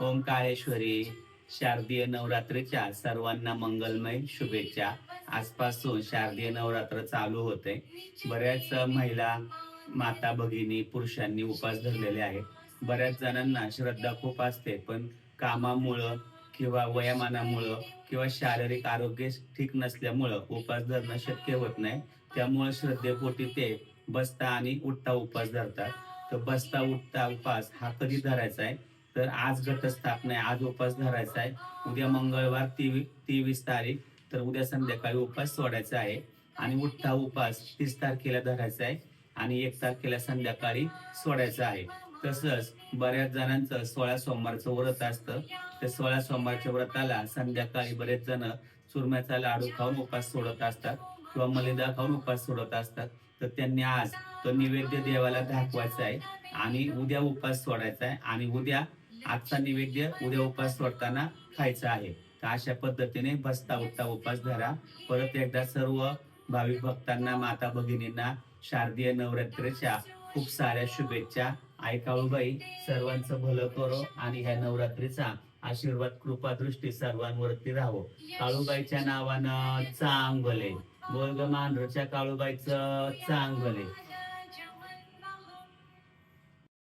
ओंकारेश्वरी शारदीय नवरात्रीच्या सर्वांना मंगलमय शुभेच्छा. आजपासून शारदीय नवरात्र चालू होते. बऱ्याच महिला माता भगिनी पुरुषांनी उपास धरलेले आहेत. बऱ्याच जणांना श्रद्धा खूप असते पण कामामुळं किंवा वयामानामुळं किंवा शारीरिक आरोग्य ठीक नसल्यामुळं उपास धरणं शक्य होत नाही. त्यामुळे श्रद्धेपोटी ते बसता आणि उठता उपास धरतात. तर बसता उठता उपास हा कधी धरायचा आहे? तर आज घटस्थापना आहे. आज उपास धरायचा आहे. उद्या मंगळवार तेवीस तेवीस तारीख. तर उद्या संध्याकाळी उपास सोडायचा आहे. आणि उठता उपास तीस तारखेला धरायचा आहे. आणि एक तारखेला संध्याकाळी सोडायचा आहे. तसंच बऱ्याच जणांचं सोळा सोमवारचं व्रत असतं. त्या सोळा सोमवारच्या व्रताला संध्याकाळी बरेच जण चुरम्याचा लाडू खाऊन उपास सोडत असतात किंवा मलिदा खाऊन उपास सोडत असतात. तर त्यांनी आज तो निवेद्य देवाला दाखवायचा आहे. आणि उद्या उपास सोडायचा आहे. आणि उद्या आजचा निवेद्य उद्या उपास सोडताना खायचा आहे. तर अशा पद्धतीने बसता उठता उपास धरा. परत एकदा सर्व भाविक भक्तांना माता भगिनींना शारदीय नवरात्रीच्या खूप साऱ्या शुभेच्छा. आई काळूबाई सर्वांचं भलं करो आणि ह्या नवरात्रीचा आशीर्वाद कृपा दृष्टी सर्वांवरती राहो काळूबाईच्या नावानं चांगले. बोल ग मांढरच्या काळूबाईचं चांग